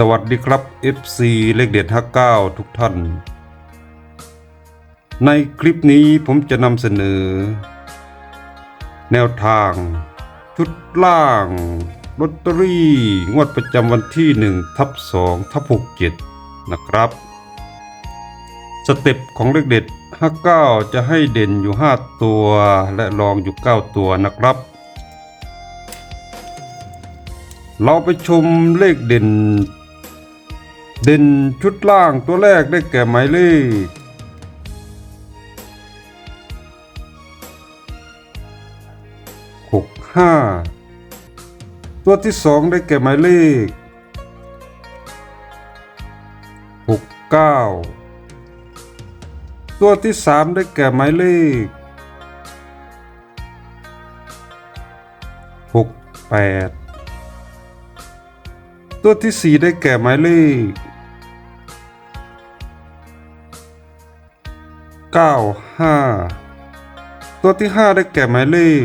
สวัสดีครับ FC เลขเด็ด59 ทุกท่าน ในคลิปนี้ผมจะนำเสนอ แนวทาง ชุดล่างลอตเตอรี่ งวดประจำวันที่1ทับ2ทับ67 นะครับ สเต็ปของเลขเด็ด 59 จะให้เด่นอยู่ 5 ตัวและรองอยู่ 9 ตัวนะครับเราไปชมเลขเด่น เด่นชุดล่างตัวแรกได้แก่หมายเลขหกห้าตัวที่สองได้แก่หมายเลขหกเก้าตัวที่สามได้แก่หมายเลขหกแปดตัวที่สี่ได้แก่หมายเลข เก้าห้าตัวที่ห้าได้แก่หมายเลข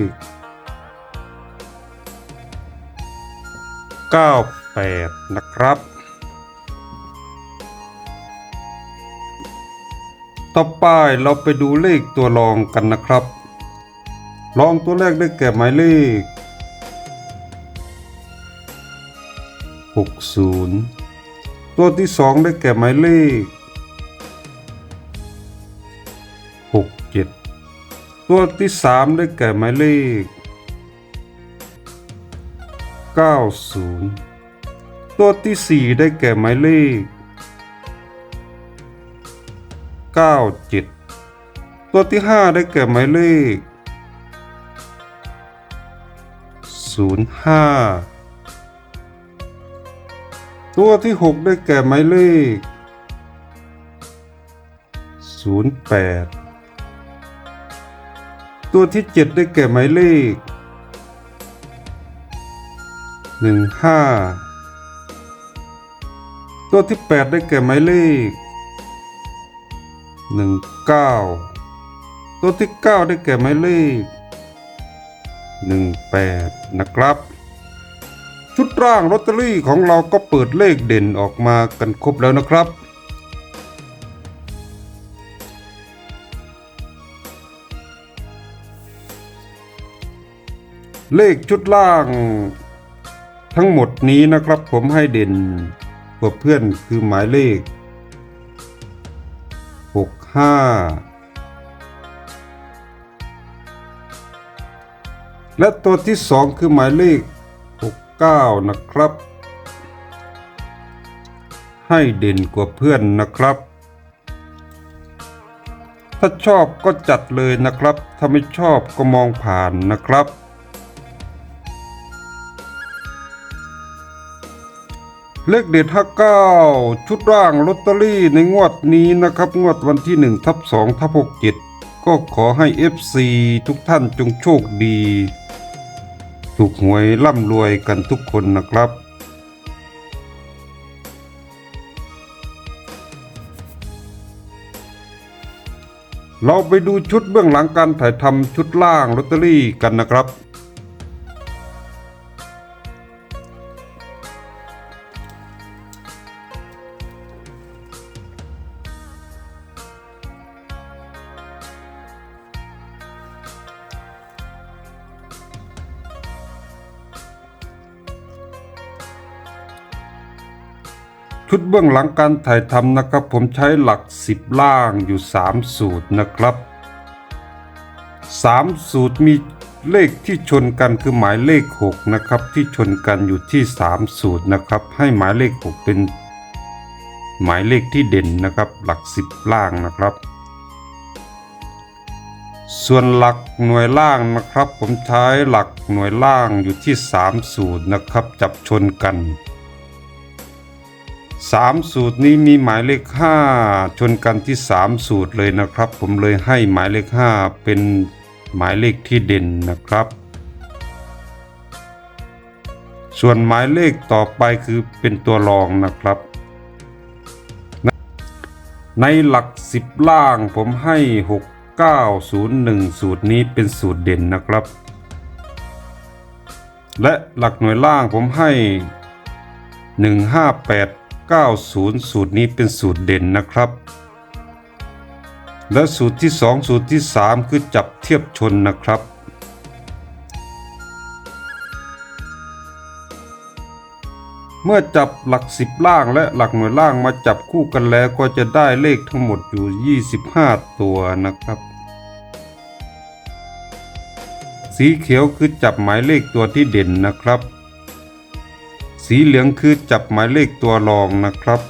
เก้าแปดนะครับ ต่อไปเราไปดูเลขตัวรองกันนะครับรองตัวแรกได้แก่หมายเลขหกศูนย์ตัวที่สองได้แก่หมายเลข ตัวที่สามได้แก่หมายเลขเก้าศูนย์ตัวที่สี่ได้แก่หมายเลขเก้าเจ็ดตัวที่ห้าได้แก่หมายเลขศูนย์ห้าตัวที่หกได้แก่หมายเลขศูนย์แปด ตัวที่เจ็ดได้แก่หมายเลขหนึ่งห้าตัวที่แปดได้แก่หมายเลขหนึ่งเก้าตัวที่เก้าได้แก่หมายเลขหนึ่งแปดนะครับ ชุดร่างลอตเตอรี่ของเราก็เปิดเลขเด่นออกมากันครบแล้วนะครับ เลขชุดล่าง ทั้งหมดนี้นะครับผมให้เด่นกว่าเพื่อนคือหมายเลข 65 และตัวที่สองคือหมายเลข 69 นะครับ ให้เด่นกว่าเพื่อนนะครับ ถ้าชอบก็จัดเลยนะครับ ถ้าไม่ชอบก็มองผ่านนะครับ เลขเด็ด59ชุดร่างลอตเตอรี่ในงวดนี้นะครับ งวดวันที่ 1 ทับ2ทับ67 ก็ขอให้ FC ทุกท่านจงโชคดี ถูกหวยร่ำรวยกันทุกคนนะครับเราไปดูชุดเบื้องหลังการถ่ายทำชุดล่างลอตเตอรี่กันนะครับ ชุดเบื้องหลังการถ่ายทำนะครับ ผมใช้หลัก 10 ล่างอยู่ 3 สูตรนะครับ 3 สูตรมีเลขที่ชนกันคือหมายเลข 6 นะครับ ที่ชนกันอยู่ที่ 3 สูตรนะครับ ให้หมายเลข 6 เป็นหมายเลขที่เด่นนะครับ หลัก 10 ล่างนะครับ ส่วนหลักหน่วยล่างนะครับ ผมใช้หลักหน่วยล่างอยู่ที่ 3 สูตรนะครับ จับชนกัน สามสูตรนี้มีหมายเลขห้าชนกันที่สามสูตรเลยนะครับ ผมเลยให้หมายเลขห้าเป็นหมายเลขที่เด่นนะครับ ส่วนหมายเลขต่อไปคือเป็นตัวรองนะครับ ในหลักสิบล่างผมให้หกเก้าศูนย์หนึ่งสูตรนี้เป็นสูตรเด่นนะครับ และหลักหน่วยล่างผมให้ 158 90 สูตรนี้เป็นสูตรเด่นนะครับ และสูตรที่ 2 สูตรที่ 3 คือจับเทียบชนนะครับ เมื่อจับหลักสิบล่างและหลักหน่วยล่างมาจับคู่กันแล้วก็จะได้เลขทั้งหมดอยู่ 25 ตัวนะครับ สีเขียวคือจับหมายเลขตัวที่เด่นนะครับ สีเหลืองคือจับหมายเลขตัวรองนะครับ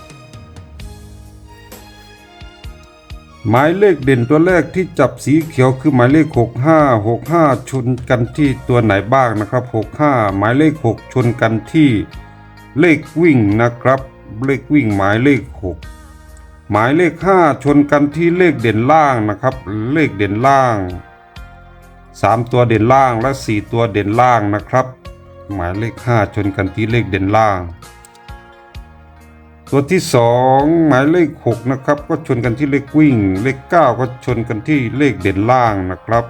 หมายเลขเด่นตัวแรกที่จับสีเขียวคือหมายเลข 65 65 ชนกันที่ตัวไหนบ้างนะครับ 65 หมายเลข 6 ชนกันที่เลขวิ่งนะครับ เลขวิ่งหมายเลข 6 หมายเลข 5 ชนกันที่เลขเด่นล่างนะครับ เลขเด่นล่าง 3 ตัวเด่นล่างและ 4 ตัวเด่นล่างนะครับ หมายเลข 5 ชนกันที่เลขเด่นล่าง ตัวที่ 2 หมายเลข 6 นะครับ ก็ชนกันที่เลขวิ่ง เลข 9 ก็ชนกันที่เลขเด่นล่างนะครับ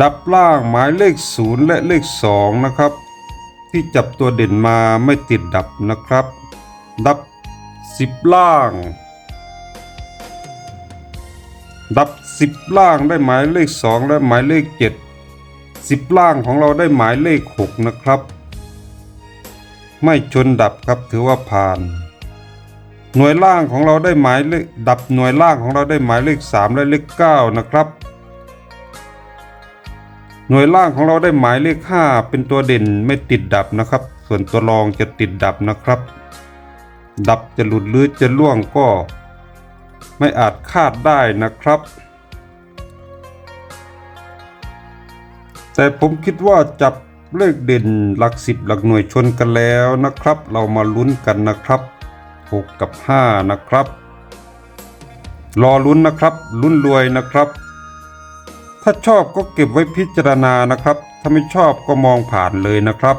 ดับล่างหมายเลข 0 และเลข 2 นะครับ ที่จับตัวเด่นมาไม่ติดดับนะครับ ดับ 10 ล่าง ดับ 10 ล่างได้หมายเลข 2 และหมายเลข 7 10 ล่างของเราได้หมายเลข 6 นะครับ ไม่ชนดับครับถือว่าผ่าน หน่วยล่างของเราได้หมายเลขดับหน่วยล่างของเราได้หมายเลข 3 และเลข 9 นะครับ หน่วยล่างของเราได้หมายเลข 5 เป็นตัวเด่นไม่ติดดับนะครับ ส่วนตัวรองจะติดดับนะครับ ดับจะหลุดหรือจะล่วงก็ ไม่อาจคาดได้นะครับ แต่ผมคิดว่าจับเลขเด่นหลักสิบหลักหน่วยชนกันแล้วนะครับ เรามาลุ้นกันนะครับ 6 กับ 5 นะครับ รอลุ้นนะครับลุ้นรวยนะครับ ถ้าชอบก็เก็บไว้พิจารณานะครับ ถ้าไม่ชอบก็มองผ่านเลยนะครับ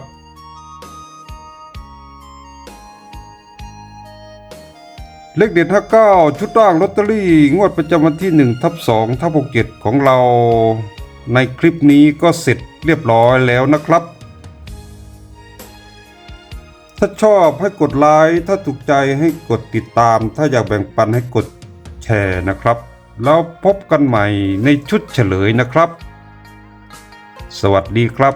เลขเด็ด59 ชุดร่างลอตเตอรี่ งวดประจำวันที่1ทับ2ทับ67 ของเรา ในคลิปนี้ก็เสร็จเรียบร้อยแล้วนะครับ ถ้าชอบให้กดไลค์ถ้าถูกใจให้กดติดตาม ถ้าอยากแบ่งปันให้กดแชร์นะครับ แล้วพบกันใหม่ในชุดเฉลยนะครับ สวัสดีครับ